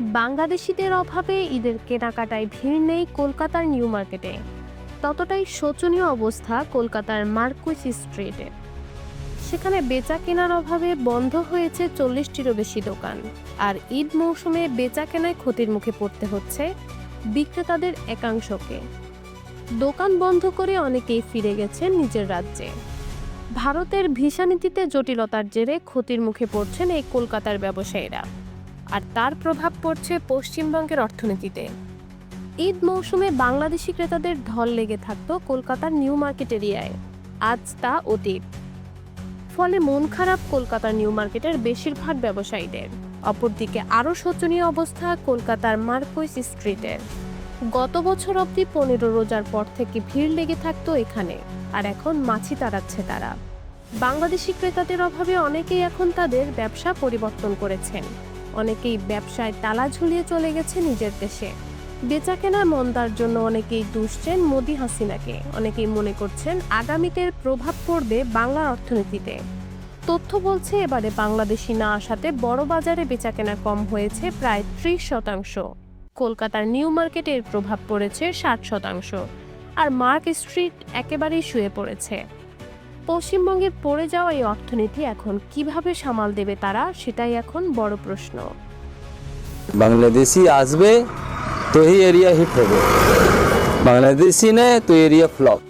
বাংলাদেশিদের অভাবে ঈদের কেনাকাটায় ভিড় নেই কলকাতার নিউ মার্কেটে। ততটাই শোচনীয় অবস্থা কলকাতার মার্কুইস স্ট্রিটে। সেখানে বেচা কেনার অভাবে বন্ধ হয়েছে চল্লিশটিরও বেশি দোকান। আর ঈদ মৌসুমে বেচা কেনায় ক্ষতির মুখে পড়তে হচ্ছে বিক্রেতাদের একাংশকে। দোকান বন্ধ করে অনেকেই ফিরে গেছেন নিজের রাজ্যে। ভারতের ভিসা নীতিতে জটিলতার জেরে ক্ষতির মুখে পড়ছেন এই কলকাতার ব্যবসায়ীরা। আর তার প্রভাব পড়ছে পশ্চিমবঙ্গের অর্থনীতিতে। ঈদ মৌসুমে বাংলাদেশি ক্রেতাদের ঢল লেগে থাকত কলকাতার নিউ মার্কেট এরিয়ায়। আজ তা অতীত ফলে মন খারাপ কলকাতার নিউ মার্কেটের বেশিরভাগ ব্যবসায়ীদের। অপরদিকে আরও শোচনীয় অবস্থা কলকাতার মার্কুইস স্ট্রিটের। গত বছর অবধি পনেরো রোজার পর থেকে ভিড় লেগে থাকতো এখানে, আর এখন মাছি তাড়াচ্ছে তারা। বাংলাদেশি ক্রেতাদের অভাবে অনেকেই এখন তাদের ব্যবসা পরিবর্তন করেছেন। অনেকেই ব্যবসায় তালা ঝুলিয়ে চলে গেছে নিজের দেশে। বেচাকেনা মন্দার জন্য অনেকেই দুষছেন মোদি হাসিনাকে। অনেকেই মনে করছেন আগামীতে প্রভাব পড়বে বাংলার অর্থনীতিতে। তথ্য বলছে এবারে বাংলাদেশি না আসাতে বড় বাজারে বেচাকেনা কম হয়েছে প্রায় ত্রিশ শতাংশ। কলকাতার নিউ মার্কেটের প্রভাব পড়েছে ষাট শতাংশ। আর মার্ক স্ট্রিট একেবারেই শুয়ে পড়েছে। পশ্চিমবঙ্গের পড়ে যাওয়া এই অর্থনীতি এখন কীভাবে সামাল দেবে তারা, সেটাই এখন বড় প্রশ্ন। বাংলাদেশি আসবে, তো এই এরিয়া হিট হবে। বাংলাদেশি নেই তো এরিয়া ফ্লপ